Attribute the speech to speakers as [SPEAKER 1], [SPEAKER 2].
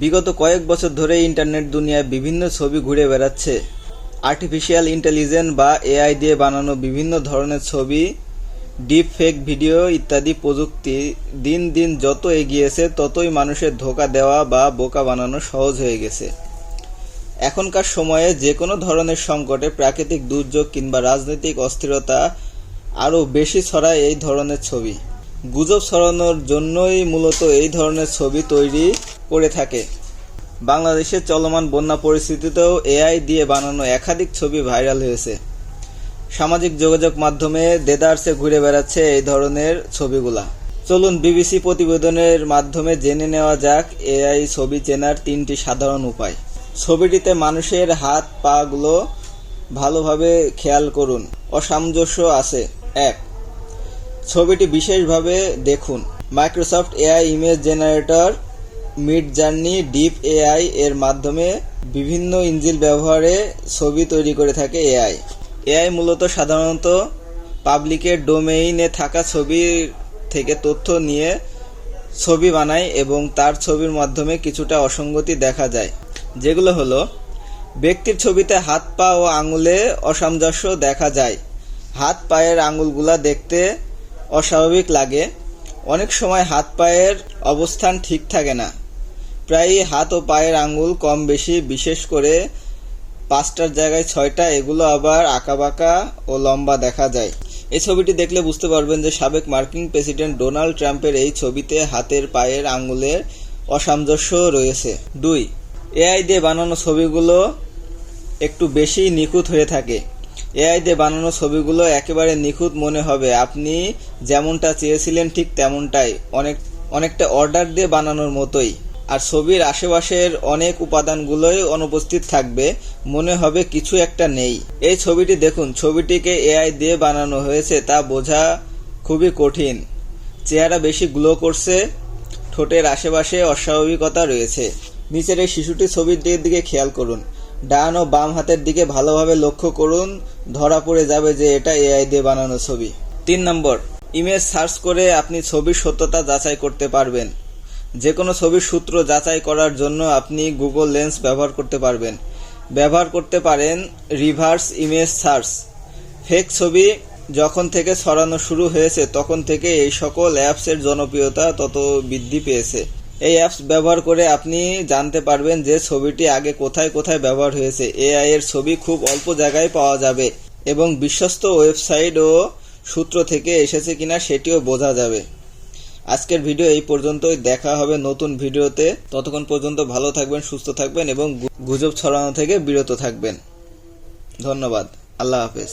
[SPEAKER 1] বিগত কয়েক বছর ধরে ইন্টারনেট দুনিয়ায় বিভিন্ন ছবি ঘুরে বেড়াচ্ছে। আর্টিফিশিয়াল ইন্টেলিজেন্স বা এআই দিয়ে বানানো বিভিন্ন ধরনের ছবি ডিপ ফেক ভিডিও ইত্যাদি প্রযুক্তি দিন দিন যত এগিয়েছে, ততই মানুষের ধোকা দেওয়া বা বোকা বানানো সহজ হয়ে গেছে। এখনকার সময়ে যে কোনো ধরনের সংকটে প্রাকৃতিক দুর্যোগ কিংবা রাজনৈতিক অস্থিরতা আরও বেশি ছড়ায় এই ধরনের ছবি। গুজব ছড়ানোর জন্যই মূলত এই ধরনের ছবি তৈরি করে থাকে। বাংলাদেশের চলমান বন্যা পরিস্থিতিতেও এআই দিয়ে বানানো একাধিক ছবি ভাইরাল হয়েছে। সামাজিক যোগাযোগ মাধ্যমে দেদারসে ঘুরে বেড়াচ্ছে এই ধরনের ছবিগুলা। চলুন বিবিসি প্রতিবেদনের মাধ্যমে জেনে নেওয়া যাক এআই ছবি চেনার তিনটি সাধারণ উপায়। ছবিটিতে মানুষের হাত পাগুলো ভালোভাবে খেয়াল করুন। অসামঞ্জস্য আছে। এক ছবিটি বিশেষভাবে দেখুন। Microsoft AI image generator Midjourney Deep AI এর মাধ্যমে বিভিন্ন ইঞ্জিন ব্যবহারে ছবি তৈরি করে থাকে এআই এআই মূলত সাধারণত পাবলিকের ডোমেইনে থাকা ছবির থেকে তথ্য নিয়ে ছবি বানায় এবং তার ছবির মাধ্যমে কিছুটা অসঙ্গতি দেখা যায়। যেগুলো হলো, ব্যক্তির ছবিতে হাত পা ও আঙুলে অসামঞ্জস্য দেখা যায়। হাত পায়ের আঙুলগুলা দেখতে অস্বাভাবিক লাগে। অনেক সময় হাত পায়ের অবস্থান ঠিক থাকে না। প্রায়ই হাত ও পায়ের আঙুল কম বেশি, বিশেষ করে পাঁচটার জায়গায় ছয়টা, এগুলো আবার আঁকাবাঁকা ও লম্বা দেখা যায়। এই ছবিটি দেখলে বুঝতে পারবেন যে সাবেক মার্কিন প্রেসিডেন্ট ডোনাল্ড ট্রাম্পের এই ছবিতে হাতের পায়ের আঙুলের অসামঞ্জস্য রয়েছে। দুই, এআই দিয়ে বানানো ছবিগুলো একটু বেশি নিখুঁত হয়ে থাকে। এআই দিয়ে বানানো ছবিগুলো একেবারে নিখুঁত মনে হবে। আপনি যেমনটা চেয়েছিলেন ঠিক তেমনটাই। অনেক, অনেকটা অর্ডার দিয়ে বানানোর মতোই। আর ছবির আশেপাশের অনেক উপাদানগুলোই অনুপস্থিত থাকবে। মনে হবে কিছু একটা নেই। এই ছবিটি দেখুন, ছবিটিকে এআই দিয়ে বানানো হয়েছে, তা বোঝা খুবই কঠিন। চেহারা বেশি গ্লো করছে, ঠোঁটের আশেপাশে অস্বাভাবিকতা রয়েছে। নিচের এই শিশুটির ছবির দিকে খেয়াল করুন। ডান ও বাম হাতের দিকে ভালোভাবে লক্ষ্য করুন। ধরা পড়ে যাবে যে এটা এআই দিয়ে বানানো ছবি। তিন নম্বর ইমেজ সার্চ করে আপনি ছবির সত্যতা যাচাই করতে পারবেন। যে কোনো ছবির সূত্র যাচাই করার জন্য আপনি গুগল লেন্স ব্যবহার করতে পারবেন। ব্যবহার করতে পারেন রিভার্স ইমেজ সার্চ ফেক ছবি যখন থেকে ছড়ানো শুরু হয়েছে, তখন থেকে এই সকল অ্যাপসের জনপ্রিয়তা তত বৃদ্ধি পেয়েছে। এই অ্যাপস ব্যবহার করে আপনি জানতে পারবেন যে ছবিটি আগে কোথায় কোথায় ব্যবহার হয়েছে। এআই এর ছবি খুব অল্প জায়গায় পাওয়া যাবে এবং বিশ্বস্ত ওয়েবসাইট ও সূত্র থেকে এসেছে কিনা সেটিও বোঝা যাবে। আজকের ভিডিও এই পর্যন্তই। দেখা হবে নতুন ভিডিওতে ততক্ষণ পর্যন্ত ভালো থাকবেন, সুস্থ থাকবেন এবং গুজব ছড়ানো থেকে বিরত থাকবেন। ধন্যবাদ। আল্লাহ হাফেজ।